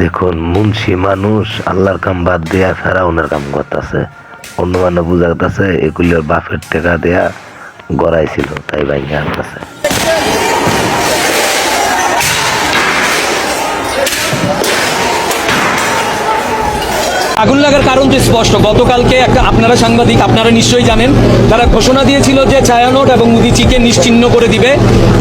দেখুন, মুন্সি মানুষ আল্লাহর কাম বাদ দেয়া ছাড়া ওনার কাম করতেছে। অন্য মানে বুঝা গেছে এগুলোর বাপের টেকা দেয়া গড়াইছিল, তাই ভাই আনতেছে। আগুন লাগার কারণ তো স্পষ্ট। গতকালকে একটা আপনারা সাংবাদিক, আপনারা নিশ্চয়ই জানেন, তারা ঘোষণা দিয়েছিল যে ছায়ানট এবং উদিচিকে নিশ্চিহ্ন করে দিবে।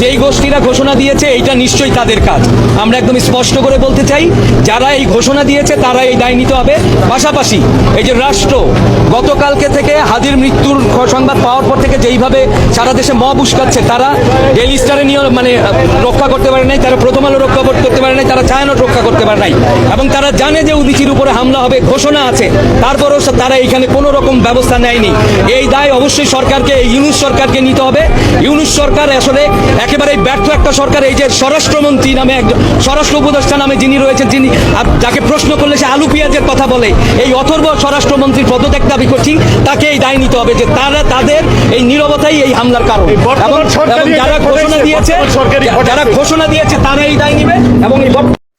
যেই গোষ্ঠীরা ঘোষণা দিয়েছে, এইটা নিশ্চয়ই তাদের কাজ। আমরা একদম স্পষ্ট করে বলতে চাই, যারা এই ঘোষণা দিয়েছে, তারা এই দায় নিতে হবে। পাশাপাশি এই যে রাষ্ট্র, গতকালকে থেকে হাজির মৃত্যুর সংবাদ পাওয়ার পর থেকে যেইভাবে সারা দেশে মব উস্কাচ্ছে, তারা ডেলি স্টারে নিয়ে মানে রক্ষা করতে পারে নাই, তারা প্রথম আলো রক্ষা করতে পারে নাই, তারা ছায়ানট রক্ষা করতে পারে নাই। এবং তারা জানে যে উদিচির উপরে হামলা হবে, ঘোষণা আছে। তারপরেও তারা এখানে কোনো রকম ব্যবস্থা নেয়নি। এই দায় অবশ্যই সরকারকে ইউনুস সরকারকে নিতে হবে। ইউনুস সরকার আসলে একেবারে ব্যর্থ একটা সরকার। এই যে স্বরাষ্ট্রমন্ত্রী নামে একজন স্বরাষ্ট্র উপদেষ্টা নামে যিনি রয়েছেন যিনি যাকে প্রশ্ন করলে সে আলু পেঁয়াজের কথা বলে। এই অথর্ব স্বরাষ্ট্রমন্ত্রীর পদত্যাগ দাবি করছি তাকে এই দায় নিতে হবে যে তারা তাদের এই নীরবতাই এই হামলার কারণ। এবং যারা ঘোষণা দিয়েছে যারা ঘোষণা দিয়েছে তারা এই দায় নিবে। এবং এই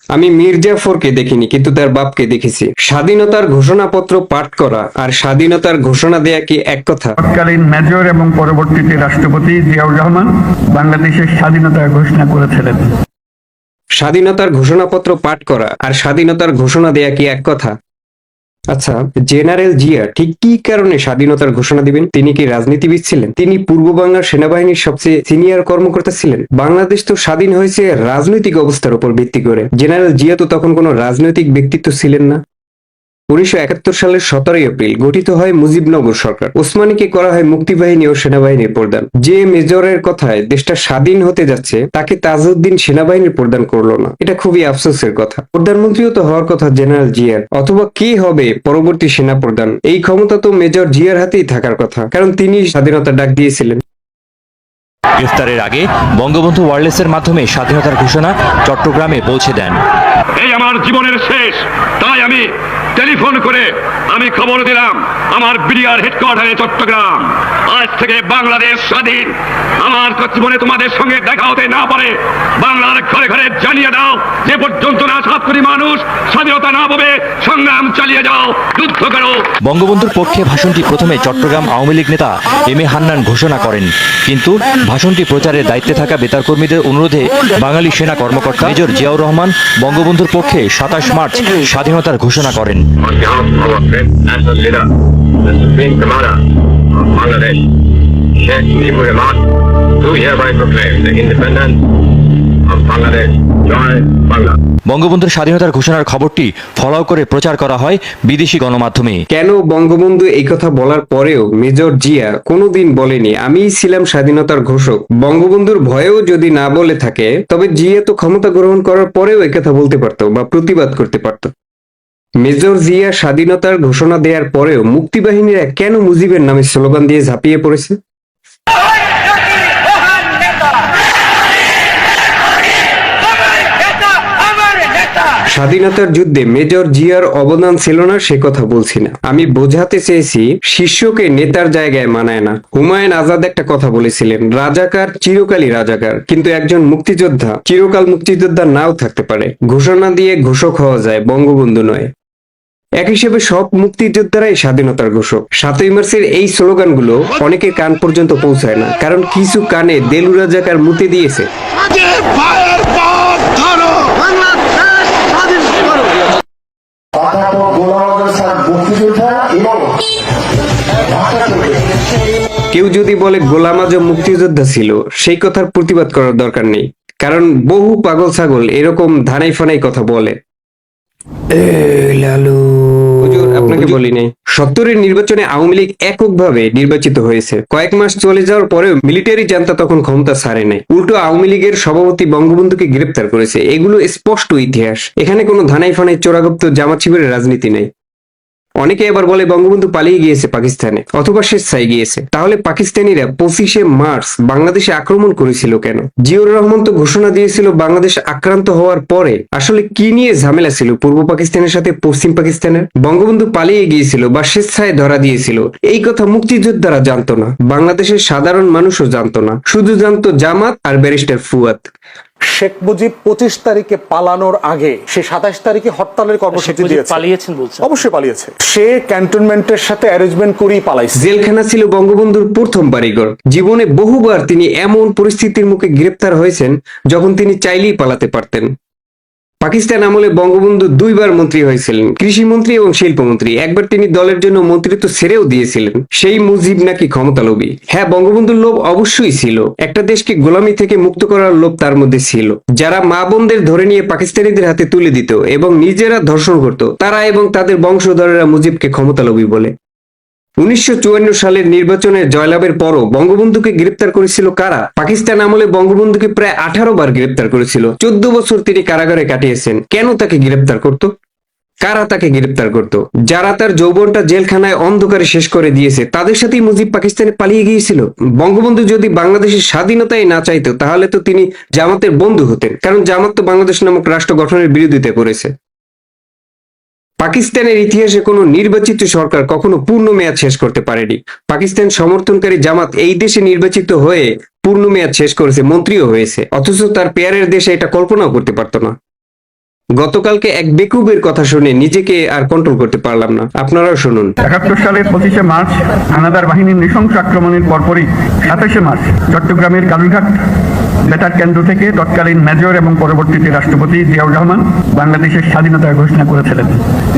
আমি মির্জাফরকে দেখিনি কিন্তু তার বাপকে দেখেছি। স্বাধীনতার ঘোষণাপত্র পাঠ করা আর স্বাধীনতার ঘোষণা দেয়া কি এক কথা? তৎকালীন মেজর এবং পরবর্তীতে রাষ্ট্রপতি জিয়াউর রহমান বাংলাদেশের স্বাধীনতা ঘোষণা করেছিলেন। স্বাধীনতার ঘোষণাপত্র পাঠ করা আর স্বাধীনতার ঘোষণা দেয়া কি এক কথা? আচ্ছা জেনারেল জিয়া ঠিক কি কারণে স্বাধীনতার ঘোষণা দিবেন? তিনি কি রাজনীতিবিদ ছিলেন? তিনি পূর্ব বাংলার সেনাবাহিনীর সবচেয়ে সিনিয়র কর্মকর্তা ছিলেন? বাংলাদেশ তো স্বাধীন হয়েছে রাজনৈতিক অবস্থার উপর ভিত্তি করে। জেনারেল জিয়া তো তখন কোনো রাজনৈতিক ব্যক্তিত্ব ছিলেন না। উনিশশো একাত্তর সালের সতেরোই এপ্রিল গঠিত হয় মুজিবনগর সরকার। ওসমানীকে করা হয় মুক্তিবাহিনী ও সেনাবাহিনীর প্রদান যে মেজরের কথায় দেশটা স্বাধীন হতে যাচ্ছে, তাকে তাজউদ্দিন সেনাবাহিনীর প্রদান করল না। এটা খুবই আফসোসের কথা। প্রধানমন্ত্রীও তো হওয়ার কথা, জেনারেল জিয়ার। অথবা কে হবে পরবর্তী সেনা প্রধান এই ক্ষমতা তো মেজর জিয়ার হাতেই থাকার কথা। কারণ তিনি স্বাধীনতা ডাক দিয়েছিলেন। গ্রেফতারের আগে বঙ্গবন্ধু ওয়ারলেসের মাধ্যমে স্বাধীনতার ঘোষণা চট্টগ্রামে পৌঁছে দেন। এই আমার জীবনের শেষ। তাই আমি টেলিফোন করে আমি খবর দিলাম আমার বিডিআর হেডকোয়ার্টারে চট্টগ্রাম। আজ থেকে বাংলাদেশ স্বাধীন। আমার জীবনে তোমাদের সঙ্গে দেখা হতে না পারে। বাংলার ঘরে ঘরে জানিয়ে দাও যে পর্যন্ত না সাত কোটি মানুষ স্বাধীনতা না পাবে সংগ্রাম চালিয়ে যাও যুদ্ধ করো। বঙ্গবন্ধুর পক্ষে ভাষণটি প্রথমে চট্টগ্রাম আওয়ামী লীগ নেতা এম এ হান্নান ঘোষণা করেন। কিন্তু ভাষণটি প্রচারের দায়িত্বে থাকা বেতার কর্মীদের অনুরোধে বাঙালি সেনা কর্মকর্তা মেজর জিয়াউর রহমান বঙ্গবন্ধুর পক্ষে সাতাশ মার্চ স্বাধীনতার ঘোষণা করেন Bangladesh, Sheikh Mujibur Rahman, do hereby proclaim the independence of Bangladesh. বঙ্গবন্ধুর স্বাধীনতার ঘোষণার খবরটি ফলাও করে প্রচার করা হয় বিদেশি গণমাধ্যমে। কেন বঙ্গবন্ধু এই কথা বলার পরেও মেজর জিয়া কোনোদিন বলেনি আমিই ছিলাম স্বাধীনতার ঘোষক বঙ্গবন্ধুর ভয়েও যদি না বলে থাকে, তবে জিয়া তো ক্ষমতা গ্রহণ করার পরেও কথা বলতে পারতো বা প্রতিবাদ করতে পারত। মেজর জিয়া স্বাধীনতার ঘোষণা দেওয়ার পরেও মুক্তিবাহিনীরা কেন মুজিবের নামে স্লোগান দিয়ে ঝাঁপিয়ে পড়েছে? স্বাধীনতার যুদ্ধে মেজর জিয়ার অবদান ছিল না, সে কথা বলছি না। আমি বোঝাতে চেয়েছি শিষ্যকে নেতার জায়গায় মানায় না। হুমায়ুন আজাদ একটা কথা বলেছিলেন, রাজাকার চিরকালই রাজাকার। কিন্তু একজন মুক্তিযোদ্ধা, চিরকাল মুক্তিযোদ্ধা নাও থাকতে পারে। ঘোষণা দিয়ে ঘোষক হওয়া যায়, বঙ্গবন্ধু নয়। এক হিসেবে সব মুক্তিযোদ্ধারাই স্বাধীনতার ঘোষক। সাতই মার্চের এই স্লোগানগুলো অনেকের কান পর্যন্ত পৌঁছায় না, কারণ কিছু কানে দেলু রাজাকার মুতে দিয়েছে পাঠাতো গোলাম আজম স্যার মুক্তিযোদ্ধা এবং ঢাকা থেকে কেউ যদি বলে গোলাম আজম মুক্তিযোদ্ধা ছিল সেই কথার প্রতিবাদ করার দরকার নেই। কারণ বহু পাগল ছাগল এরকম ধানাই ফানাই কথা বলে। হুজুর, আপনাকে বলি নাই সত্তরের নির্বাচনে আওয়ামী লীগ এককভাবে নির্বাচিত হয়েছে। কয়েক মাস চলে যাওয়ার পরেও মিলিটারি জান্তা তখন ক্ষমতা ছাড়ে নাই। উল্টো আওয়ামী লীগের সভাপতি বঙ্গবন্ধুকে গ্রেপ্তার করেছে। এগুলো স্পষ্ট ইতিহাস। এখানে কোনো ধানাই ফানাই চোরাগুপ্ত জামাত শিবিরের রাজনীতি নেই। অনেকে এবার বলে বঙ্গবন্ধু পালিয়ে গিয়েছে পাকিস্তানে, অথবা স্বেচ্ছায় গিয়েছে। তাহলে পাকিস্তানিরা পঁচিশে মার্চ বাংলাদেশে আক্রমণ করেছিল কেন? জিয়র রহমান তো ঘোষণা দিয়েছিল বাংলাদেশ আক্রান্ত হওয়ার পরে। আসলে কি নিয়ে ঝামেলা ছিল পূর্ব পাকিস্তানের সাথে পশ্চিম পাকিস্তানের? বঙ্গবন্ধু পালিয়ে গিয়েছিল বা স্বেচ্ছায় ধরা দিয়েছিল। এই কথা মুক্তিযোদ্ধারা জানতো না। বাংলাদেশের সাধারণ মানুষও জানতো না। শুধু জানতো জামাত আর ব্যারিস্টার ফুয়াদ। শেখ মুজিব পঁচিশ তারিখে পালানোর আগে সে সাতাশ তারিখে হরতালের কর্মসূচি দিয়েছে। পালিয়েছেন বলছে অবশ্যই পালিয়েছে। সে ক্যান্টনমেন্টের সাথে অ্যারেঞ্জমেন্ট করেই পালাইছে। জেলখানা ছিল বঙ্গবন্ধুর প্রথম বাড়িঘর। জীবনে বহুবার তিনি এমন পরিস্থিতির মুখে গ্রেপ্তার হয়েছেন যখন তিনি চাইলেই পালাতে পারতেন। পাকিস্তান আমলে বঙ্গবন্ধু দুইবার মন্ত্রী হয়েছিলেন। কৃষি মন্ত্রী এবং শিল্পমন্ত্রী। একবার তিনি দলের জন্য মন্ত্রিত্ব ছেড়েও দিয়েছিলেন। সেই মুজিব নাকি ক্ষমতালোভী। হ্যাঁ বঙ্গবন্ধুর লোভ অবশ্যই ছিল। একটা দেশকে গোলামি থেকে মুক্ত করার লোভ তার মধ্যে ছিল। যারা মা বোনদের ধরে নিয়ে পাকিস্তানিদের হাতে তুলে দিত এবং নিজেরা ধর্ষণ করত, তারা এবং তাদের বংশধরেরা মুজিবকে ক্ষমতালোভী বলে। উনিশশো সালের নির্বাচনে জয়লাভের পরও বঙ্গবন্ধুকে গ্রেপ্তার করেছিল কারা? পাকিস্তান আমলে বঙ্গবন্ধুকে প্রায় আঠারো বার গ্রেপ্তার করেছিল। চোদ্দ বছর তিনি কারাগারে কাটিয়েছেন। কেন তাকে গ্রেপ্তার করত? কারা তাকে গ্রেপ্তার করত? যারা তার যৌবনটা জেলখানায় অন্ধকারে শেষ করে দিয়েছে, তাদের সাথেই মুজিব পাকিস্তানে পালিয়ে গিয়েছিল। বঙ্গবন্ধু যদি বাংলাদেশের স্বাধীনতাই না চাইতো, তাহলে তো তিনি জামাতের বন্ধু হতেন। কারণ জামাত তো বাংলাদেশ নামক রাষ্ট্র গঠনের বিরোধিতা করেছে। পাকিস্তানের ইতিহাসে কোনো নির্বাচিত সরকার কখনো পূর্ণ মেয়াদ শেষ করতে পারেনি। পাকিস্তান সমর্থনকারী জামাত এই দেশে নির্বাচিত হয়ে পূর্ণ মেয়াদ শেষ করেছে, মন্ত্রীও হয়েছে। অথচ তার পেয়ারের দেশে এটা কল্পনাও করতে পারতো না। গতকালকে এক বেকুবের কথা শুনে নিজেকে আর কন্ট্রোল করতে পারলাম না। আপনারাও শুনুন। একাত্তর সালের পঁচিশে মার্চ, হানাদার বাহিনীর নৃশংস আক্রমণের পরপরই সাতাশে মার্চ, চট্টগ্রামের কালুরঘাট বেতার কেন্দ্র থেকে তৎকালীন মেজর এবং পরবর্তীতে রাষ্ট্রপতি জিয়াউর রহমান বাংলাদেশের স্বাধীনতা ঘোষণা করেছিলেন।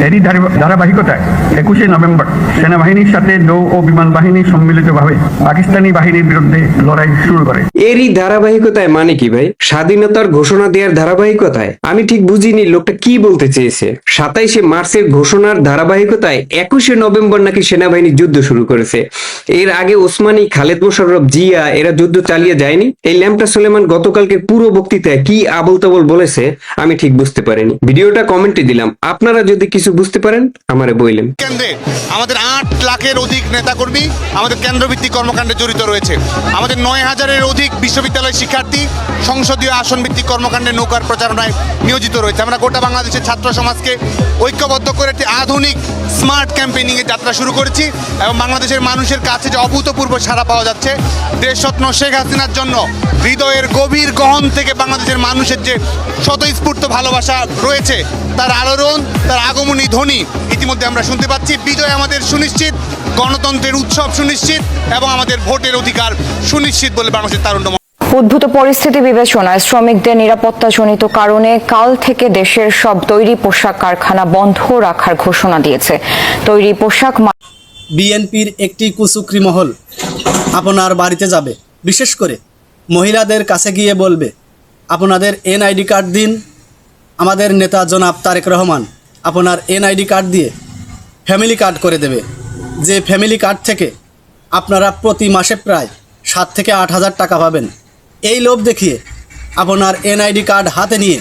এরই ধারাবাহিকতায় একুশে নভেম্বর সেনাবাহিনীর সাথে নৌ ও বিমান বাহিনী সম্মিলিতভাবে পাকিস্তানি বাহিনীর বিরুদ্ধে লড়াই শুরু করে। এরই ধারাবাহিকতায় মানে কি ভাই? স্বাধীনতার ঘোষণা দেওয়ার ধারাবাহিকতায়? আমি ঠিক বুঝিনি লোকটা কি বলতে চেয়েছে। সাতাইশে মার্চের ঘোষণার ধারাবাহিকতায় একুশে নভেম্বর নাকি সেনাবাহিনী যুদ্ধ শুরু করেছে। এর আগে ওসমানী, খালেদ মোশাররফ জিয়া এরা যুদ্ধ চালিয়ে যায়নি। এই ল্যাম্পটা সুলেমান গতকালকে পুরো বক্তৃতায় কি আবল তাবল বলেছে, আমি ঠিক বুঝতে পারিনি। ভিডিওটা কমেন্টে দিলাম। আপনারা যদি কিছু বুঝতে পারেন, আমারে বইলেন। কেন্দ্রে আমাদের আট লাখের অধিক নেতাকর্মী আমাদের কেন্দ্রভিত্তিক কর্মকাণ্ডে জড়িত রয়েছে। আমাদের নয় হাজারের অধিক বিশ্ববিদ্যালয় শিক্ষার্থী সংসদীয় আসন ভিত্তিক কর্মকাণ্ডে নৌকার প্রচারণায় নিয়োজিত রয়েছে। আমরা গোটা বাংলাদেশের ছাত্র সমাজকে ঐক্যবদ্ধ করে একটি আধুনিক স্মার্ট ক্যাম্পেইনিং এর যাত্রা শুরু করেছি এবং বাংলাদেশের মানুষের কাছে যে অভূতপূর্ব সাড়া পাওয়া যাচ্ছে দেশরত্ন শেখ হাসিনার জন্য হৃদয়ের গভীর গহন থেকে বাংলাদেশের মানুষের যে স্বতঃস্ফূর্ত ভালোবাসা রয়েছে, তার আলোড়ন, তার আগমনী ধ্বনি ইতিমধ্যে আমরা শুনতে পাচ্ছি। বিজয় আমাদের সুনিশ্চিত, গণতন্ত্রের উৎসব সুনিশ্চিত এবং আমাদের ভোটের অধিকার সুনিশ্চিত বলে বাংলাদেশের তারুণ্য উদ্ভূত পরিস্থিতি বিবেচনায় শ্রমিকদের নিরাপত্তাজনিত কারণে কাল থেকে দেশের সব তৈরি পোশাক কারখানা বন্ধ রাখার ঘোষণা দিয়েছে। তৈরি পোশাক বিএনপির একটি কুচুকরি মহল আপনার বাড়িতে যাবে। বিশেষ করে মহিলাদের কাছে গিয়ে বলবে, আপনাদের এনআইডি কার্ড দিন। আমাদের নেতা জনাব তারেক রহমান আপনার এনআইডি কার্ড দিয়ে ফ্যামিলি কার্ড করে দেবে। যে ফ্যামিলি কার্ড থেকে আপনারা প্রতি মাসে প্রায় সাত থেকে আট হাজার টাকা পাবেন। এই লোভ দেখিয়ে আপনার এনআইডি কার্ড হাতে নিয়ে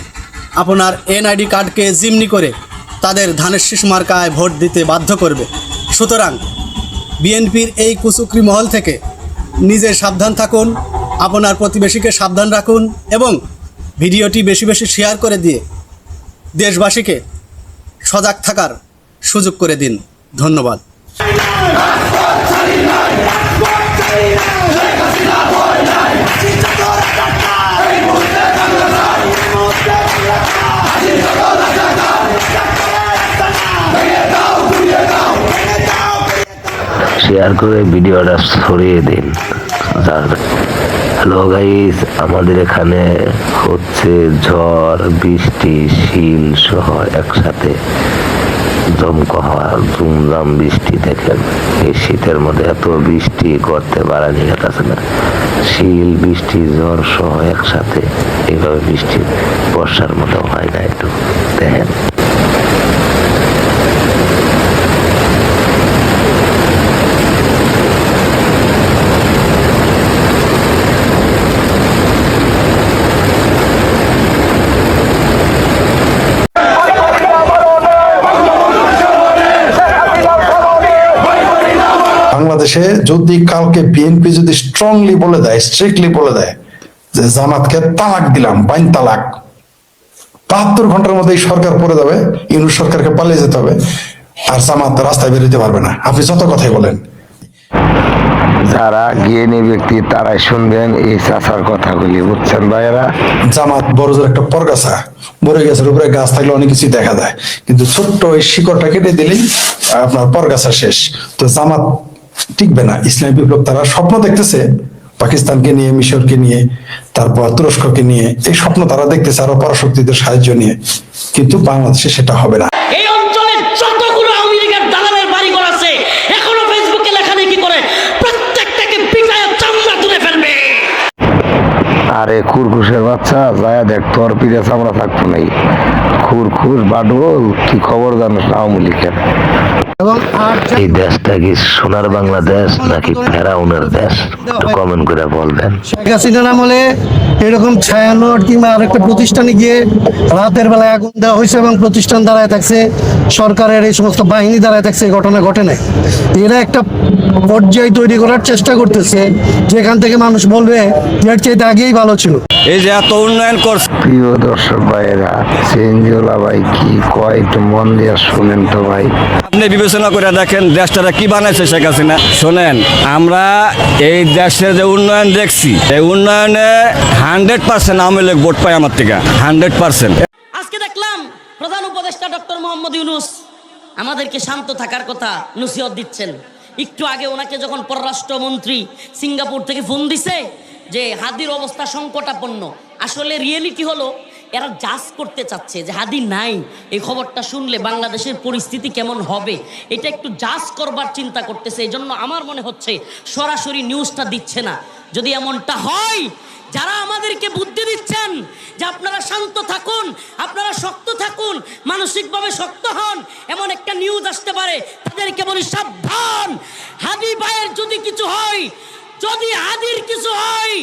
আপনার এনআইডি কার্ডকে জিমনি করে তাদের ধানের শীষ মার্কায় ভোট দিতে বাধ্য করবে। সুতরাং বিএনপির এই কুচুকরি মহল থেকে নিজে সাবধান থাকুন, আপনার প্রতিবেশীকে সাবধান রাখুন এবং ভিডিওটি বেশি বেশি শেয়ার করে দিয়ে দেশবাসীকে সজাগ থাকার সুযোগ করে দিন। ধন্যবাদ। শেয়ার করে ভিডিওটা ছড়িয়ে দিন। হ্যালো গাইস আমাদের এখানে হচ্ছে ঝড়, বৃষ্টি, শিল সহ একসাথে জমকা হওয়া জুমজাম বৃষ্টি দেখেন। এই শীতের মধ্যে এত বৃষ্টি করতে পারা যেতেছে না। শিল, বৃষ্টি, ঝড় সহ একসাথে এইভাবে বৃষ্টি, বর্ষার মতো হয় না একটু। দেখেন। বাংলাদেশে যদি কালকে বিএনপি যদি স্ট্রংলি বলে দেয় স্ট্রিক্টলি বলে দেয় যে জামাতকে তালাক দিলাম বাইন তালাক বাহাত্তর ঘণ্টার মধ্যে এই সরকার পড়ে যাবে ইউনুস সরকারকে পালিয়ে যেতে হবে আর জামাত রাস্তায় বেরোতে পারবে না। আপনি যত কথাই বলেন। যারা জ্ঞানী ব্যক্তি তারাই শুনবেন এই চাচার কথাগুলি বুঝছেন ভাইয়েরা? জামাত বড় একটা পরগাছা। বড় গাছের উপরে গাছ থাকলে অনেক কিছু দেখা যায়। কিন্তু ছোট্ট ওই শিকড়টা কেটে দিলেই আপনার পরগাছা শেষ। তো জামাত টিকবে না। ইসলামী বিপ্লব তারা স্বপ্ন দেখতেছে পাকিস্তানকে নিয়ে মিশরকে নিয়ে তারপর তুরস্ককে নিয়ে এই স্বপ্ন তারা দেখতেছে আরও পরাশক্তিদের সাহায্য নিয়ে। কিন্তু বাংলাদেশে সেটা হবে না। এই অঞ্চলে যতগুলো আওয়ামী লীগের দালালের বাড়িঘর আছে এখনও ফেসবুকে লেখালেখি করে? প্রত্যেকটাকে পিটায় চামড়া তুলে ফেলবে। আরে খুরখুশের বাচ্চা যায় দেখ তোর পিড়ে চামড়া থাকব নাই। খুরখুশ বাডবল কি খবর জানিস আওয়ামী লীগের? এই দেশটা কি সোনার বাংলাদেশ নাকি ফেরাউনের দেশ? একটু কমেন্ট করে বলবেন। শেখ হাসিনার আমলে এরকম ছায়ানোট কিংবা আরেকটা প্রতিষ্ঠানে গিয়ে রাতের বেলায় আগুন দেওয়া হয়েছে এবং প্রতিষ্ঠান দাঁড়ায় থাকছে সরকারের এই সমস্ত বাহিনী দাঁড়ায় থাকছে এই ঘটনা ঘটে নাই। এরা একটা পর্যায় তৈরি করার চেষ্টা করতেছে যেখান থেকে মানুষ বলবে এর চাইতে আগেই ভালো ছিল। এই যে এত উন্নয়ন করছে। প্রিয় দর্শক ভাইয়েরা ভাই কি কয় একটু মন দিয়ে শুনেন তো ভাই। আপনি বিবেচনা করে দেখেন দেশটা কি বানাইছে শেখ হাসিনা। শোনেন, আমরা এই দেশের যে উন্নয়ন দেখছি, এই উন্নয়নে hundred percent Awami League vote পাই আমার থেকে, হান্ড্রেড পার্সেন্ট। আজকে দেখলাম প্রধান উপদেষ্টা ডক্টর মোহাম্মদ ইউনুস আমাদেরকে শান্ত থাকার কথা নসিহত দিচ্ছেন। একটু আগে ওনাকে যখন পররাষ্ট্রমন্ত্রী সিঙ্গাপুর থেকে ফোন দিছে যে হাদির অবস্থা সংকটাপন্ন, আসলে রিয়েলিটি হলো এরা জাজ করতে চাচ্ছে যে, হাদি নাই, এই খবরটা শুনলে বাংলাদেশের পরিস্থিতি কেমন হবে? এটা একটু জাজ করবার চিন্তা করতেছে এই জন্য আমার মনে হচ্ছে সরাসরি নিউজটা দিচ্ছে না। যদি এমনটা হয়, যারা আমাদেরকে বুদ্ধি দিচ্ছেন, যে আপনারা শান্ত থাকুন, আপনারা শক্ত থাকুন, মানসিকভাবে শক্ত হন, এমন একটা নিউজ আসতে পারে, তাদেরকে বলি সাবধান। হাদি ভাইয়ের যদি কিছু হয়, যদি হাদির কিছু হয়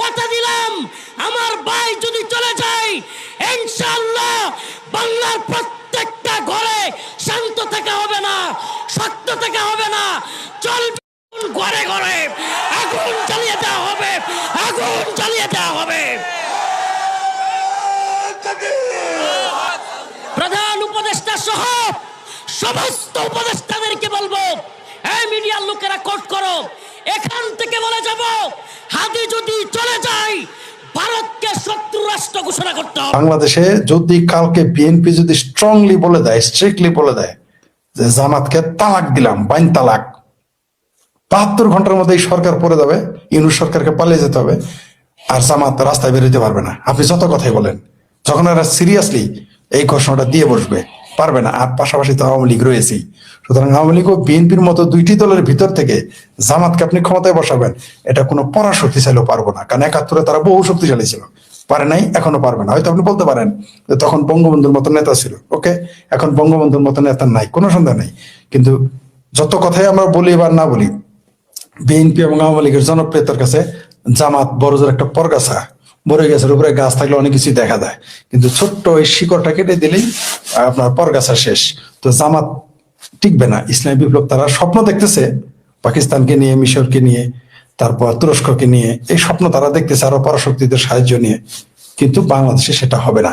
কথা দিলাম। আমার ভাই যদি চলে যায়, ইনশাআল্লাহ বাংলার প্রত্যেকটা ঘরে শান্ত থাকা হবে না, শক্ত থাকা হবে না। চলবে ঘরে ঘরে, আগুন জ্বালিয়ে দেওয়া হবে, আগুন জ্বালিয়ে দেওয়া হবে। প্রধান উপদেষ্টা সহ সমস্ত উপদেষ্টাদেরকে বলব, এই মিডিয়ার লোকেরা কোট করো। এখান থেকে বলে যাব, হাদি যদি চলে যায়, ভারতকে শত্রু রাষ্ট্র ঘোষণা করতে হবে। বাংলাদেশে যদি কালকে বিএনপি যদি স্ট্রংলি বলে দেয় স্ট্রিক্টলি বলে দেয়, যে জামাতকে তালাক দিলাম, বাইন তালাক, বাহাত্তর ঘণ্টার মধ্যে এই সরকার পড়ে যাবে, ইউনুস সরকারকে পালিয়ে যেতে হবে, আর জামাত রাস্তায় বেরোতে পারবে না। আপনি যত কথাই বলেন, যখন এরা সিরিয়াসলি এই ঘোষণাটা দিয়ে বসবে পারবে না। আর পাশাপাশি তো আওয়ামী লীগ রয়েছেই। সুতরাং আওয়ামী লীগ ও বিএনপির মতো দুইটি দলের ভিতর থেকে জামাতকে আপনি ক্ষমতায় বসাবেন, এটা কোনো পরাশক্তি চাইলেও পারব না। কারণ একাত্তরে তারা বহু শক্তিশালী ছিল। পারে নাই, এখনও পারবে না। হয়তো আপনি বলতে পারেন যে তখন বঙ্গবন্ধুর মতো নেতা ছিল। ওকে? এখন বঙ্গবন্ধুর মতো নেতা নাই, কোনো সন্দেহ নাই। কিন্তু যত কথাই আমরা বলি বা না বলি, বিএনপি এবং আওয়ামী লীগের জনপ্রিয়তার কাছে জামাত বড় জোর একটা পরগাছা। বড় গাছের উপরে গাছ থাকলে অনেক কিছু দেখা যায়। কিন্তু ছোট্ট ওই শিকড়টা কেটে দিলেই আপনার পরগাছা শেষ। তো জামাত টিকবে না। ইসলামী বিপ্লব তারা স্বপ্ন দেখতেছে, পাকিস্তানকে নিয়ে, মিশরকে নিয়ে, তারপর তুরস্ককে নিয়ে, এই স্বপ্ন তারা দেখতেছে আরও পরাশক্তিদের সাহায্য নিয়ে। কিন্তু বাংলাদেশে সেটা হবে না।